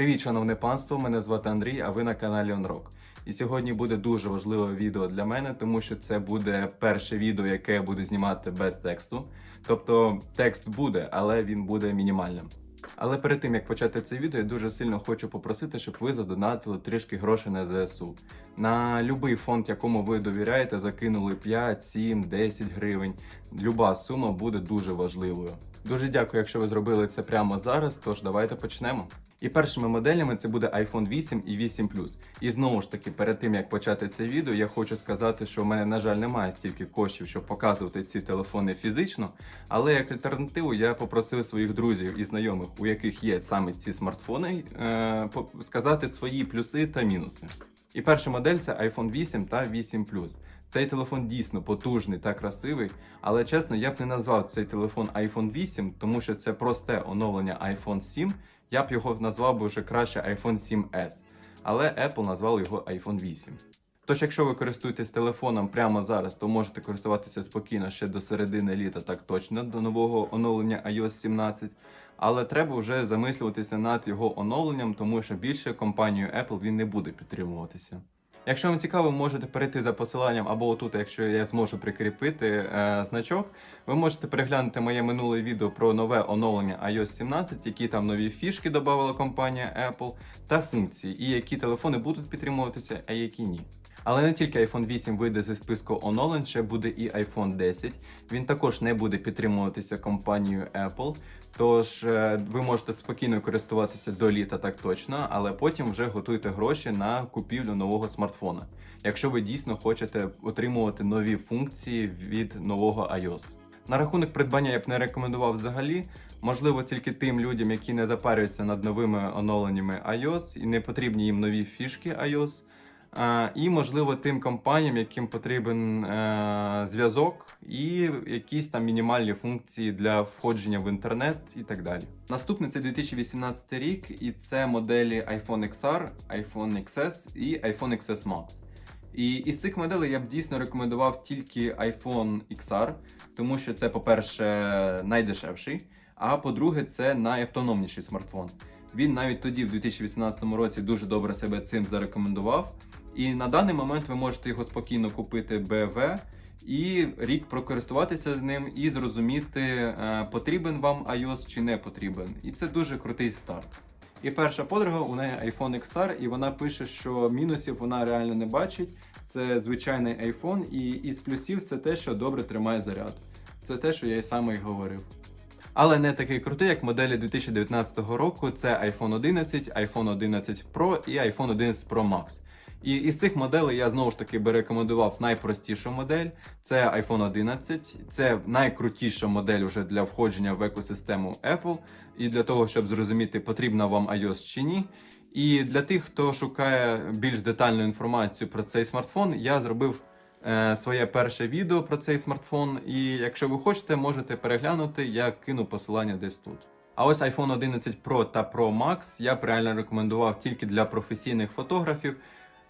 Привіт, шановне панство! Мене звати Андрій, а ви на каналі OnRock. І сьогодні буде дуже важливе відео для мене, тому що це буде перше відео, яке я буду знімати без тексту. Тобто текст буде, але він буде мінімальним. Але перед тим як почати це відео, я дуже сильно хочу попросити, щоб ви задонатили трішки грошей на ЗСУ. На будь-який фонд, якому ви довіряєте, закинули 5, 7, 10 гривень. Люба сума буде дуже важливою. Дуже дякую, якщо ви зробили це прямо зараз. Тож давайте почнемо. І першими моделями це буде iPhone 8 і 8 Plus. І знову ж таки, перед тим як почати це відео, я хочу сказати, що в мене, на жаль, немає стільки коштів, щоб показувати ці телефони фізично. Але як альтернативу я попросив своїх друзів і знайомих, у яких є саме ці смартфони, е, сказати свої плюси та мінуси. І перша модель це iPhone 8 та 8 Plus. Цей телефон дійсно потужний та красивий, але чесно, я б не назвав цей телефон iPhone 8, тому що це просте оновлення iPhone 7. Я б його назвав би вже краще iPhone 7S, але Apple назвав його iPhone 8. Тож, якщо ви користуєтесь телефоном прямо зараз, то можете користуватися спокійно ще до середини літа, так точно, до нового оновлення iOS 17. Але треба вже замислюватися над його оновленням, тому що більше компанією Apple він не буде підтримуватися. Якщо вам цікаво, можете перейти за посиланням або отут, якщо я зможу прикріпити е, значок, ви можете переглянути моє минуле відео про нове оновлення iOS 17, які там нові фішки додавала компанія Apple, та функції, і які телефони будуть підтримуватися, а які ні. Але не тільки iPhone 8 вийде зі списку оновлень, ще буде і iPhone 10. Він також не буде підтримуватися компанією Apple. Тож е, ви можете спокійно користуватися до літа так точно, але потім вже готуйте гроші на купівлю нового смартфона, якщо ви дійсно хочете отримувати нові функції від нового iOS. На рахунок придбання я б не рекомендував взагалі. Можливо, тільки тим людям, які не запарюються над новими оновленнями iOS і не потрібні їм нові фішки iOS. І, можливо, тим компаніям, яким потрібен е, зв'язок і якісь там мінімальні функції для входження в інтернет і так далі. Наступний це 2018 рік, і це моделі iPhone XR, iPhone XS і iPhone XS Max. І із цих моделей я б дійсно рекомендував тільки iPhone XR, тому що це, по-перше, найдешевший, а по-друге, це найавтономніший смартфон. Він навіть тоді, в 2018 році, дуже добре себе цим зарекомендував. І на даний момент ви можете його спокійно купити БВ і рік прокористуватися з ним і зрозуміти, е, потрібен вам iOS чи не потрібен. І це дуже крутий старт. І перша подруга у неї iPhone XR, і вона пише, що мінусів вона реально не бачить. Це звичайний iPhone, і із плюсів це те, що добре тримає заряд. Це те, що я і саме й говорив. Але не такий крутий, як моделі 2019 року. Це iPhone 11, iPhone 11 Pro і iPhone 11 Pro Max. І із цих моделей я знову ж таки би рекомендував найпростішу модель. Це iPhone 11. Це найкрутіша модель уже для входження в екосистему Apple і для того, щоб зрозуміти, потрібна вам iOS чи ні. І для тих, хто шукає більш детальну інформацію про цей смартфон, я зробив своє перше відео про цей смартфон. І якщо ви хочете, можете переглянути, я кину посилання десь тут. А ось iPhone 11 Pro та Pro Max я б реально рекомендував тільки для професійних фотографів,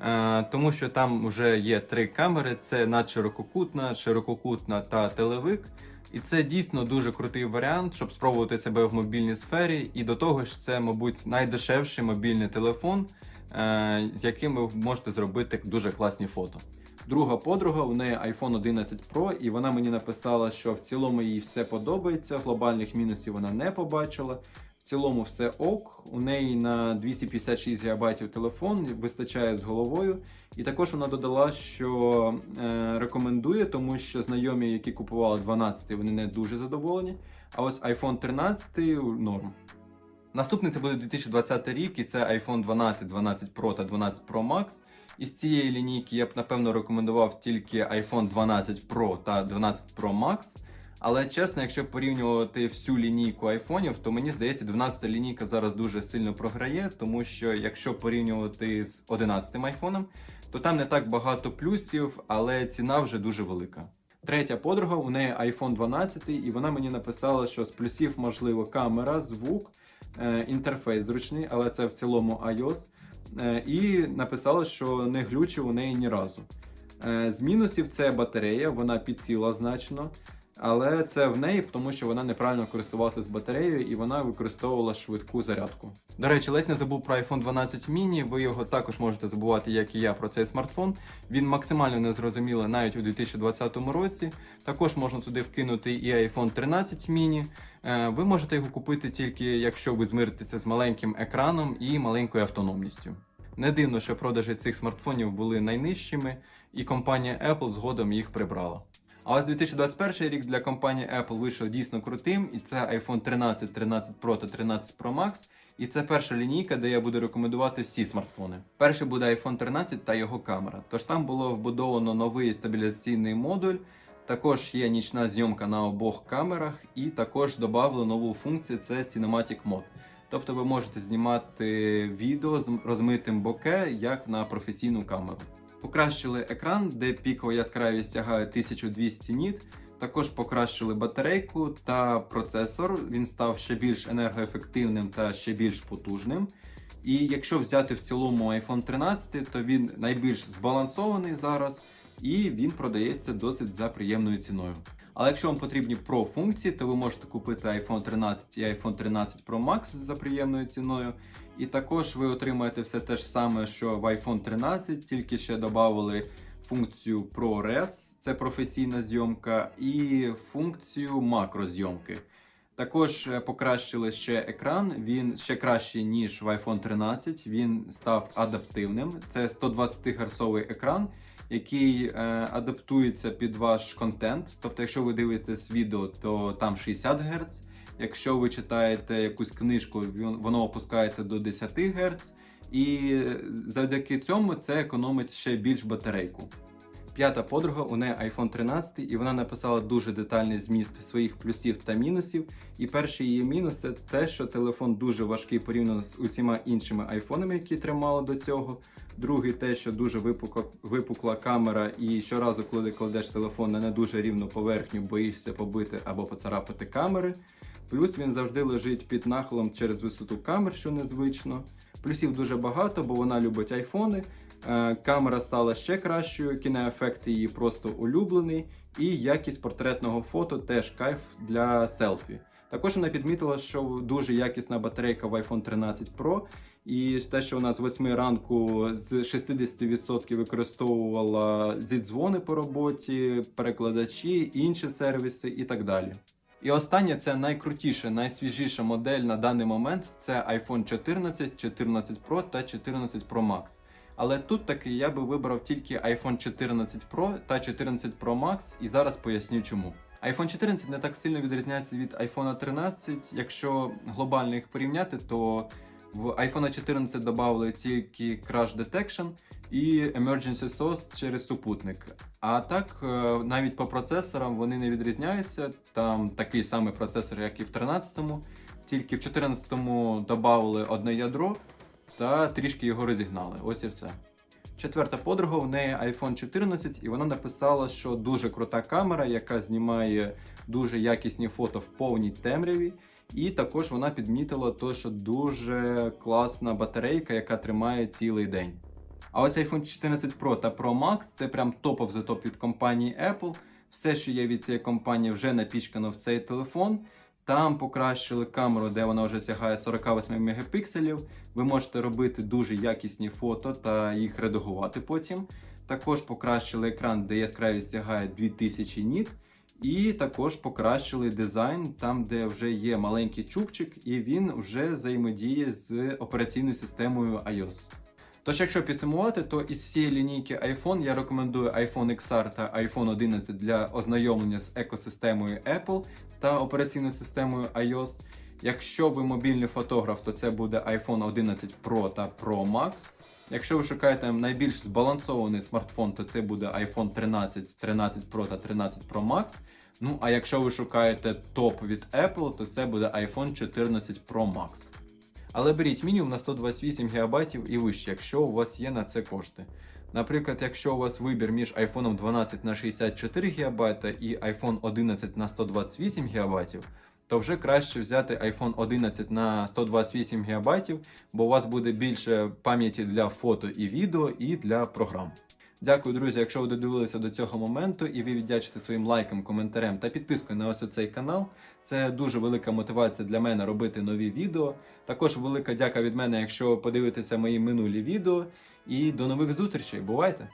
е, тому що там вже є три камери: це надширококутна, ширококутна та телевик. І це дійсно дуже крутий варіант, щоб спробувати себе в мобільній сфері. І до того ж, це, мабуть, найдешевший мобільний телефон, е, з яким ви можете зробити дуже класні фото. Друга подруга, у неї iPhone 11 Pro, і вона мені написала, що в цілому їй все подобається, глобальних мінусів вона не побачила. В цілому все ок. У неї на 256 ГБ телефон вистачає з головою. І також вона додала, що е, рекомендує, тому що знайомі, які купували 12, вони не дуже задоволені. А ось iPhone 13 норм. Наступний це буде 2020 рік, і це iPhone 12, 12 Pro та 12 Pro Max. Із цієї лінійки я б напевно рекомендував тільки iPhone 12 Pro та 12 Pro Max. Але чесно, якщо порівнювати всю лінійку айфонів, то мені здається, 12 лінійка зараз дуже сильно програє, тому що якщо порівнювати з 11 айфоном, то там не так багато плюсів, але ціна вже дуже велика. Третя подруга, у неї iPhone 12, і вона мені написала, що з плюсів можливо камера, звук, е, інтерфейс зручний, але це в цілому iOS. Е, і написала, що не глючив у неї ні разу. Е, З мінусів це батарея, вона підсіла значно. Але це в неї, тому що вона неправильно користувалася з батареєю і вона використовувала швидку зарядку. До речі, ледь не забув про iPhone 12 mini. Ви його також можете забувати, як і я, про цей смартфон. Він максимально незрозумілий навіть у 2020 році. Також можна туди вкинути і iPhone 13 mini. Е, Ви можете його купити тільки якщо ви змиритеся з маленьким екраном і маленькою автономністю. Не дивно, що продажі цих смартфонів були найнижчими, і компанія Apple згодом їх прибрала. А ось 2021 рік для компанії Apple вийшов дійсно крутим, і це iPhone 13, 13 Pro та 13 Pro Max. І це перша лінійка, де я буду рекомендувати всі смартфони. Перший буде iPhone 13 та його камера. Тож там було вбудовано новий стабілізаційний модуль. Також є нічна зйомка на обох камерах, і також додали нову функцію це Cinematic Mode. Тобто ви можете знімати відео з розмитим боке як на професійну камеру. Покращили екран, де пікова яскравість сягає 1200 ніт. Також покращили батарейку та процесор. Він став ще більш енергоефективним та ще більш потужним. І якщо взяти в цілому iPhone 13, то він найбільш збалансований зараз і він продається досить за приємною ціною. Але якщо вам потрібні Pro функції, то ви можете купити iPhone 13 і iPhone 13 Pro Max за приємною ціною. І також ви отримаєте все те ж саме, що в iPhone 13, тільки ще додали функцію ProRes, це професійна зйомка, і функцію макрозйомки. Також е, покращили ще екран, він ще кращий, ніж в iPhone 13. Він став адаптивним. Це 120 Гц екран, який е, адаптується під ваш контент. Тобто, якщо ви дивитесь відео, то там 60 Гц. Якщо ви читаєте якусь книжку, воно опускається до 10 Гц. І завдяки цьому це економить ще більш батарейку. П'ята подруга у неї iPhone 13, і вона написала дуже детальний зміст своїх плюсів та мінусів. І перший її мінус це те, що телефон дуже важкий порівняно з усіма іншими айфонами, які тримала до цього. Другий те, що дуже випукла, випукла камера, і щоразу, коли кладеш телефон на не дуже рівну поверхню, боїшся побити або поцарапати камери. Плюс він завжди лежить під нахилом через висоту камер, що незвично. Плюсів дуже багато, бо вона любить айфони. Е, Камера стала ще кращою, кінеефект її просто улюблений, і якість портретного фото теж кайф для селфі. Також вона підмітила, що дуже якісна батарейка в iPhone 13 Pro, і те, що вона з 8 ранку з 60% використовувала зідзвони по роботі, перекладачі, інші сервіси і так далі. І останнє це найкрутіша, найсвіжіша модель на даний момент це iPhone 14, 14 Pro та 14 Pro Max. Але тут таки я би вибрав тільки iPhone 14 Pro та 14 Pro Max, і зараз поясню чому. iPhone 14 не так сильно відрізняється від iPhone 13. Якщо глобально їх порівняти, то в iPhone 14 додали тільки Crash Detection і Emergency SOS через супутник. А так, е, навіть по процесорам вони не відрізняються. Там такий самий процесор, як і в 13-му, тільки в 14-му додали одне ядро та трішки його розігнали. Ось і все. Четверта подруга в неї iPhone 14, і вона написала, що дуже крута камера, яка знімає дуже якісні фото в повній темряві. І також вона підмітила, то, що дуже класна батарейка, яка тримає цілий день. А ось iPhone 14 Pro та Pro Max це прям топов за топ від компанії Apple. Все, що є від цієї компанії, вже напічкано в цей телефон. Там покращили камеру, де вона вже сягає 48 мегапікселів. Ви можете робити дуже якісні фото та їх редагувати потім. Також покращили екран, де яскравість сягає 2000 ніт. І також покращили дизайн там, де вже є маленький чубчик, і він вже взаємодіє з операційною системою iOS. Тож, якщо підсумувати, то із всієї лінійки iPhone я рекомендую iPhone XR та iPhone 11 для ознайомлення з екосистемою Apple та операційною системою iOS. Якщо ви мобільний фотограф, то це буде iPhone 11 Pro та Pro Max. Якщо ви шукаєте найбільш збалансований смартфон, то це буде iPhone 13, 13 Pro та 13 Pro Max. Ну а якщо ви шукаєте топ від Apple, то це буде iPhone 14 Pro Max. Але беріть мінімум на 128 ГБ і вище, якщо у вас є на це кошти. Наприклад, якщо у вас вибір між iPhone 12 на 64 ГБ і iPhone 11 на 128 ГБ, то вже краще взяти iPhone 11 на 128 ГБ, бо у вас буде більше пам'яті для фото і відео, і для програм. Дякую, друзі, якщо ви додивилися до цього моменту і ви віддячите своїм лайком, коментарем та підпискою на ось цей канал. Це дуже велика мотивація для мене робити нові відео. Також велика дяка від мене, якщо подивитеся мої минулі відео. І до нових зустрічей. Бувайте!